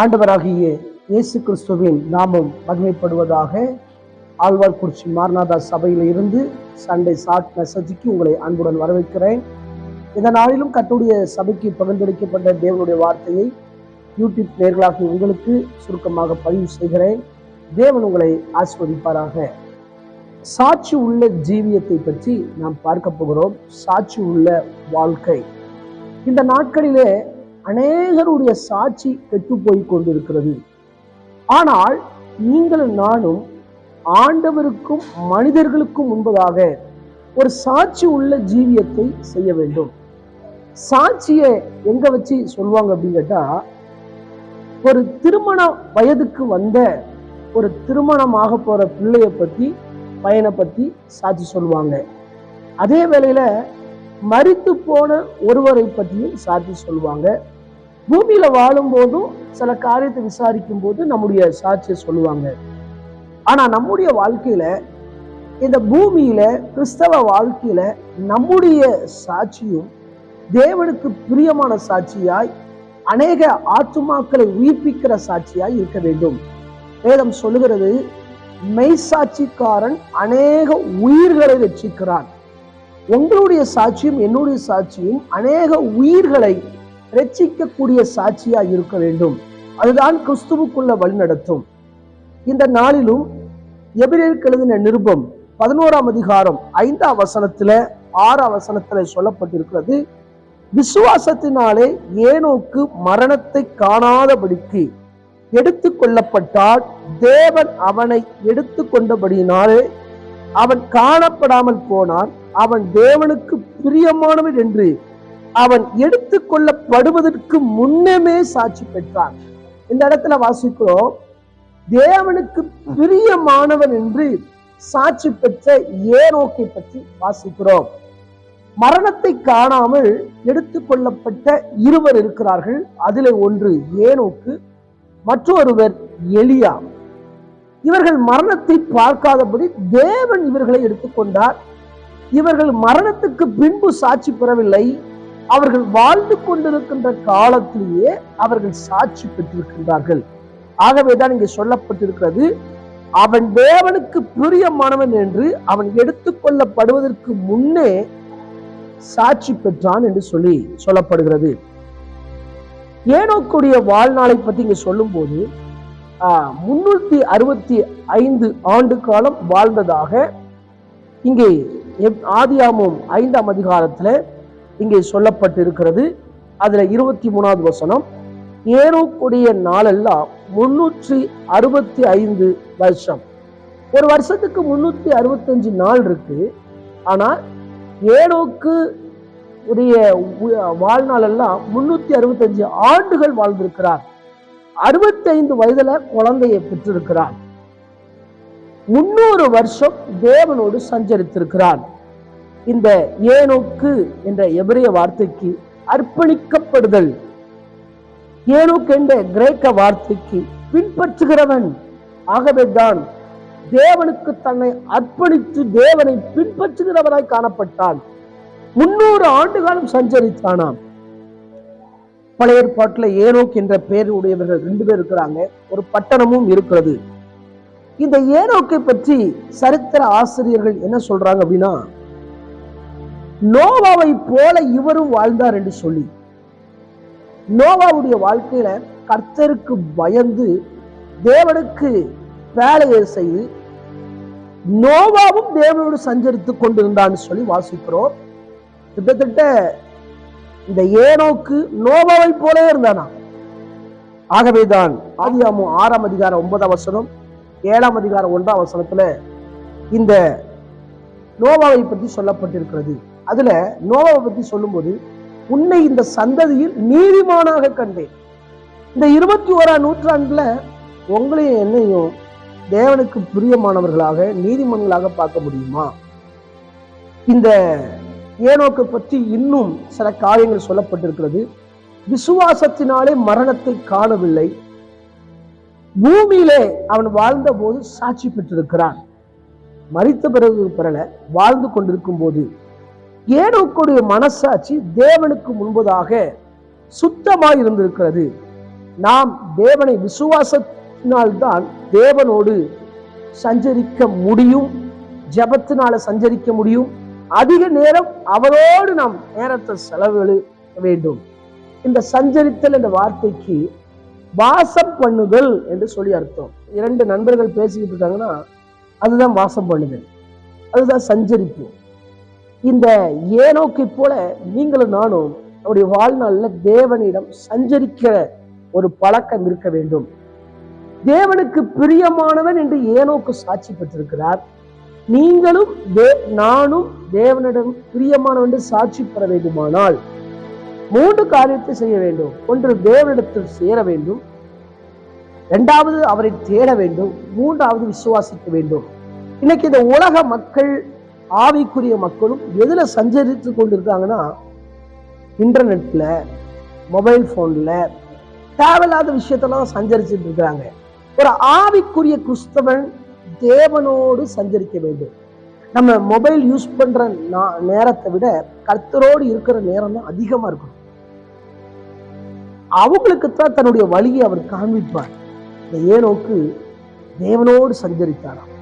ஆண்டவராகிய இயேசு கிறிஸ்துவின் நாமம் மகிமைப்படுவதாக ஆழ்வார்குறிச்சி மாரநாதா சபையில் இருந்து சண்டே சாட் மெசேஜுக்கு உங்களை அன்புடன் வரவேற்கிறேன். இந்த நாளிலும் கத்துடைய சபைக்கு பகிர்ந்தளிக்கப்பட்ட தேவனுடைய வார்த்தையை யூடியூப் நேர்களாகி உங்களுக்கு சுருக்கமாக பதிவு செய்கிறேன். தேவன் உங்களை ஆஸ்வதிப்பாராக சாட்சி உள்ள ஜீவியத்தை பற்றி நாம் பார்க்க போகிறோம். சாட்சி உள்ள வாழ்க்கை. இந்த நாட்களிலே அநேகருடைய சாட்சி கெட்டு போய் கொண்டிருக்கிறது. ஆனால் நீங்களும் நானும் ஆண்டவருக்கும் மனிதர்களுக்கும் முன்பதாக ஒரு சாட்சி உள்ள ஜீவியத்தை செய்ய வேண்டும். சாட்சியை எங்க வச்சு சொல்லுவாங்க அப்படின்னு கேட்டா ஒரு திருமண வயதுக்கு வந்த ஒரு திருமணமாக போற பிள்ளைய பத்தி பையனை பத்தி சாட்சி சொல்லுவாங்க. அதே வேளையில மறித்து போன ஒருவரை பற்றியும் சாட்சி சொல்லுவாங்க. பூமியில வாழும் போதும் சில காரியத்தை விசாரிக்கும் போது நம்முடைய சாட்சியை சொல்லுவாங்க. ஆனா நம்முடைய வாழ்க்கையில இந்த பூமியில கிறிஸ்தவ வாழ்க்கையில நம்முடைய சாட்சியும் தேவனுக்கு பிரியமான சாட்சியாய் அநேக ஆத்துமாக்களை உயிர்ப்பிக்கிற சாட்சியாய் இருக்க வேண்டும். வேதம் சொல்லுகிறது மெய்சாட்சிக்காரன் அநேக உயிர்களை ரட்சிக்கிறான். உங்களுடைய சாட்சியும் என்னுடைய சாட்சியும் அநேக உயிர்களை ரட்சிக்கக்கூடிய சாட்சியா இருக்க வேண்டும். அதுதான் கிறிஸ்துவுக்குள்ள வழிநடத்தும். இந்த நாளிலும் எபிரேற்கு எழுதின நிருபம் பதினோராம் அதிகாரம் ஐந்தாம் வசனத்துல ஆறாம் வசனத்துல சொல்லப்பட்டிருக்கிறது விசுவாசத்தினாலே ஏனோக்கு மரணத்தை காணாதபடிக்கு எடுத்து கொள்ளப்பட்டால் தேவன் அவனை எடுத்து கொண்டபடியினாலே அவன் காணப்படாமல் போனான் அவன் தேவனுக்கு பிரியமானவன் என்று அவன் எடுத்து கொள்ளப்படுவதற்கு முன்னமே சாட்சி பெற்றான். இந்த இடத்துல வாசிக்கிறோம். தேவனுக்கு பிரியமானவன் என்று சாட்சி பெற்ற ஏனோக்கை பற்றி வாசிக்கிறோம். மரணத்தை காணாமல் எடுத்து கொள்ளப்பட்ட இருவர் இருக்கிறார்கள். அதில் ஒன்று ஏனோக்கு மற்றொருவர் எளியா இவர்கள் மரணத்தை பார்க்காதபடி தேவன் இவர்களை எடுத்துக்கொண்டார். இவர்கள் மரணத்துக்கு பின்பு சாட்சி பெறவில்லை. அவர்கள் வாழ்ந்து கொண்டிருக்கின்ற காலத்திலேயே அவர்கள் சாட்சி பெற்றிருக்கின்றார்கள். ஆகவேதான் இங்கு சொல்லப்பட்டிருக்கிறது அவன் தேவனுக்கு பிரியமானவன் என்று அவன் எடுத்துக்கொள்ளப்படுவதற்கு முன்னே சாட்சி பெற்றான் என்று சொல்லி சொல்லப்படுகிறது. ஏனோக்குடைய வாழ்நாளை பத்தி இங்க சொல்லும் போது முன்னூத்தி அறுபத்தி ஐந்து ஆண்டு காலம் வாழ்ந்ததாக இங்கே ஆதியாமும் ஐந்தாம் அதிகாரத்துல இங்கே சொல்லப்பட்டிருக்கிறது. அதுல இருபத்தி மூணாவது வசனம் ஏனோக்குடைய நாளெல்லாம் முன்னூற்றி அறுபத்தி ஐந்து வருஷம். ஒரு வருஷத்துக்கு முன்னூத்தி அறுபத்தஞ்சு நாள் இருக்கு. ஆனா ஏனோக்கு உடைய வாழ்நாள் எல்லாம் முன்னூத்தி அறுபத்தஞ்சு ஆண்டுகள் வாழ்ந்திருக்கிறார். அறுபத்தி ஐந்து வயதுல குழந்தையை பெற்றிருக்கிறார். முன்னூறு வருஷம் தேவனோடு சஞ்சரித்திருக்கிறார். இந்த ஏனோக்கு என்ற எபிரிய வார்த்தைக்கு அர்ப்பணிக்கப்படுதல். ஏனோக்கு என்ற கிரேக்க வார்த்தைக்கு பின்பற்றுகிறவன். ஆகவே தான் தேவனுக்கு தன்னை அர்ப்பணித்து தேவனை பின்பற்றுகிறவராய் காணப்பட்டான். முன்னூறு ஆண்டு காலம் சஞ்சரித்தானாம். பழைய ஏற்பாட்டில் ஏனோக் என்ற பெயர் உடையவர்கள் ரெண்டு பேர் இருக்கிறாங்க. ஒரு பட்டணமும் இருக்கிறது. இந்த ஏனோக்கை பற்றி சரித்திர ஆசிரியர்கள் என்ன சொல்றாங்க அப்படின்னா நோவாவை போல இவரும் வாழ்ந்தார் என்று சொல்லி. நோவாவுடைய வாழ்க்கையில கர்த்தருக்கு பயந்து தேவனுக்கு வேலையை செய்து நோவாவும் தேவனோடு சஞ்சரித்து கொண்டிருந்தான்னு சொல்லி வாசிக்கிறோம். கிட்டத்தட்ட இந்த ஏனோக்கு நோவாவை போல இருந்தானா? ஆகவேதான் ஆதியாமு ஆறாம் அதிகாரம் ஒன்பதாம் வசனம் ஏழாம் அதிகாரம் ஒன்றாம் வசனத்துல இந்த நோவாவை பற்றி சொல்லப்பட்டிருக்கிறது. அதுல நோவாவை பத்தி சொல்லும்போது உன்னை இந்த சந்ததியில் நீதிமானாக கண்டேன். இந்த இருபத்தி ஓராம் நூற்றாண்டுல உங்களையும் என்னையும் தேவனுக்கு பிரியமானவர்களாக நீதிமன்களாக பார்க்க முடியுமா? இந்த ஏனோக்கு பற்றி இன்னும் சில காரியங்கள் சொல்லப்பட்டிருக்கிறது. விசுவாசத்தினாலே மரணத்தை காணவில்லை. பூமியிலே அவன் வாழ்ந்த போது சாட்சி பெற்றிருக்கிறான். மறித்த பிறகு பெறல வாழ்ந்து கொண்டிருக்கும் போது ஏனோக்குடைய மனசாட்சி தேவனுக்கு முன்பதாக சுத்தமாக இருந்திருக்கிறது. நாம் தேவனை விசுவாசத்தினால்தான் தேவனோடு சஞ்சரிக்க முடியும் ஜெபத்தினால சஞ்சரிக்க முடியும். அதிக நேரம் அவரோடு நாம் நேரத்தை செலவழிக்க வேண்டும். இந்த சஞ்சரித்தல் என்ற வார்த்தைக்கு வாசம் பண்ணுதல் என்று சொல்லி அர்த்தம். இரண்டு நண்பர்கள் பேசிக்கிட்டு இருக்காங்கன்னா அதுதான் வாசம் பண்ணுதல். அதுதான் சஞ்சரிப்பு. இந்த ஏனோக்கை போல நீங்களும் நானும் நம்முடைய வாழ்நாளில் தேவனிடம் சஞ்சரிக்கிற ஒரு பழக்கம் இருக்க வேண்டும். தேவனுக்கு பிரியமானவன் என்று ஏனோக்கு சாட்சி பெற்றிருக்கிறார். நீங்களும் நானும் தேவனிடம் பிரியமானவன் என்று சாட்சி பெற வேண்டுமானால் மூன்று காரியத்தை செய்ய வேண்டும். ஒன்று தேவனிடத்தில் சேர வேண்டும். இரண்டாவது அவரை தேட வேண்டும். மூன்றாவது விசுவாசிக்க வேண்டும். இன்னைக்கு இந்த உலக மக்கள் ஆவிக்குரிய மக்களும் எதுல சஞ்சரித்து கொண்டிருக்காங்கன்னா இன்டர்நெட்ல மொபைல் போன்ல தேவையில்லாத விஷயத்தெல்லாம் சஞ்சரிச்சுட்டு இருக்கிறாங்க. ஒரு ஆவிக்குரிய கிறிஸ்தவன் தேவனோடு சஞ்சரிக்க வேண்டும். நம்ம மொபைல் யூஸ் பண்ற நா- நேரத்தை விட கர்த்தரோடு இருக்கிற நேரம் தான் அதிகமா இருக்கும். அவங்களுக்கு தான் தன்னுடைய வழியை அவர் காண்பிப்பார். இந்த ஏனோக்கு தேவனோடு சஞ்சரித்தாராம்.